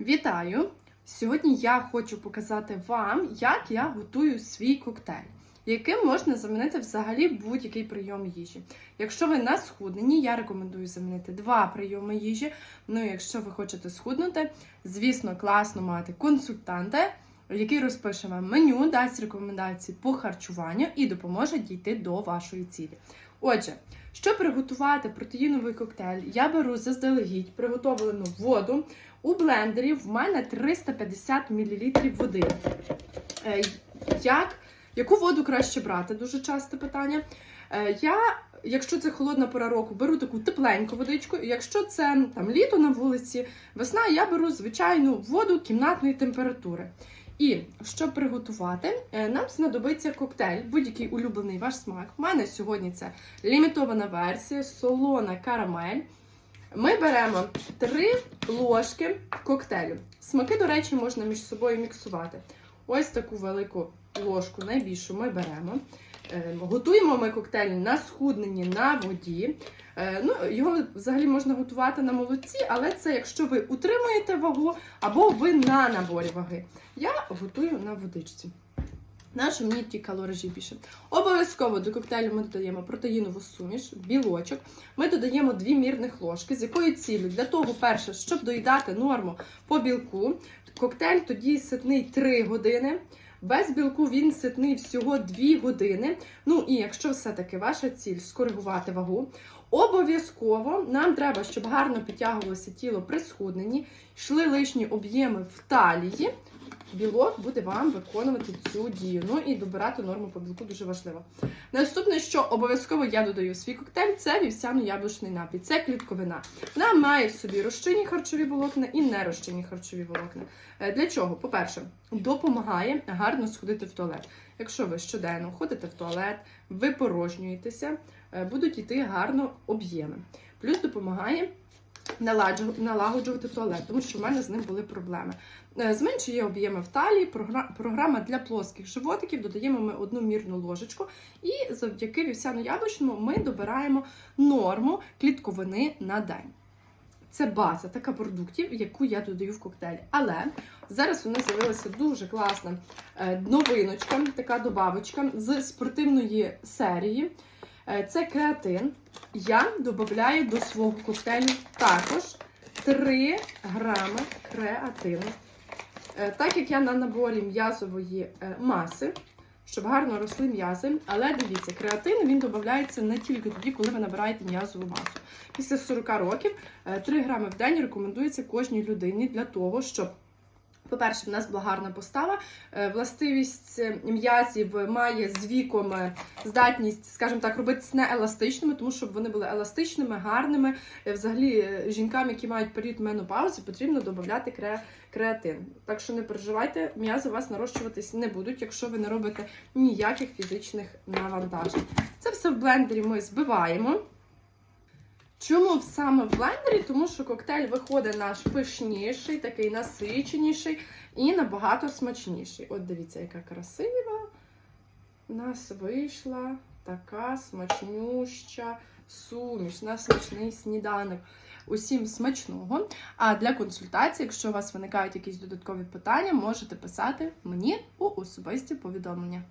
Вітаю! Сьогодні я хочу показати вам, як я готую свій коктейль, яким можна замінити взагалі будь-який прийом їжі. Якщо ви на схудненні, я рекомендую замінити два прийоми їжі. Ну, якщо ви хочете схуднути, звісно, класно мати консультанта, який розпише вам меню, дасть рекомендації по харчуванню і допоможе дійти до вашої цілі. Отже, щоб приготувати протеїновий коктейль, я беру заздалегідь приготовлену воду. У блендері в мене 350 мл води. Е, Як, яку воду краще брати? Дуже часте питання. Е, Я, якщо це холодна пора року, беру таку тепленьку водичку. Якщо це там літо на вулиці, весна, я беру звичайну воду кімнатної температури. І щоб приготувати, е, нам знадобиться коктейль, будь-який улюблений ваш смак. У мене сьогодні це лімітована версія, солона карамель. Ми беремо 3 ложки коктейлю. Смаки, до речі, можна між собою міксувати. Ось таку велику ложку, найбільшу ми беремо. Е, Готуємо ми коктейль на схудненні на воді. Е, Ну, його взагалі можна готувати на молоці, але це якщо ви утримуєте вагу або ви на наборі ваги. Я готую на водичці. Нащо мені ті калорижі більше? Обов'язково до коктейлю ми додаємо протеїнову суміш, білочок. Ми додаємо 2 мірних ложки. З якою цілею? Для того, перше, щоб доїдати норму по білку. Коктейль тоді ситний 3 години. Без білку він ситний всього 2 години. Ну і якщо все-таки ваша ціль скоригувати вагу, обов'язково нам треба, щоб гарно підтягувалося тіло при схудненні, йшли лишні об'єми в талії. Білок буде вам виконувати цю дію. Ну і добирати норму по білку дуже важливо. Наступне, що обов'язково я додаю в свій коктейль, це вівсяно-яблучний напій. Це клітковина. Вона має в собі розчинні харчові волокна і нерозчинні харчові волокна. Е, Для чого? По-перше, допомагає гарно сходити в туалет. Якщо ви щоденно ходите в туалет, ви порожнюєтеся, е, будуть йти гарно об'єми. Плюс допомагає налагоджувати туалет, тому що в мене з ним були проблеми. Е, Зменшує об'єми в талії, програма для плоских животиків, додаємо ми одну мірну ложечку, і завдяки вівсяно-яблучному ми добираємо норму клітковини на день. Це база така продуктів, яку я додаю в коктейль. Але зараз у нас з'явилася дуже класна е, новиночка, така добавочка з спортивної серії. Е, Це креатин. Я додаю до свого коктейлю також 3 грами креатину. Е, Так як я на наборі м'язової е, маси, щоб гарно росли м'язи, але дивіться, креатин він додається не тільки тоді, коли ви набираєте м'язову масу. Після 40 років е, 3 грами в день рекомендується кожній людині для того, щоб по-перше, в нас була гарна постава. Е, Властивість е, м'язів має з віком е, здатність, скажімо так, робитися нееластичними, тому щоб вони були еластичними, гарними. Е, Взагалі, е, жінкам, які мають період менопаузи, потрібно додати кре- креатин. Так що не переживайте, м'язи у вас нарощуватись не будуть, якщо ви не робите ніяких фізичних навантажень. Це все в блендері ми збиваємо. Чому саме в блендері? Тому що коктейль виходить наш пишніший, такий насиченіший і набагато смачніший. От дивіться, яка красива. У нас вийшла така смачнюща суміш, на смачний сніданок. Усім смачного. А для консультації, якщо у вас виникають якісь додаткові питання, можете писати мені у особисті повідомлення.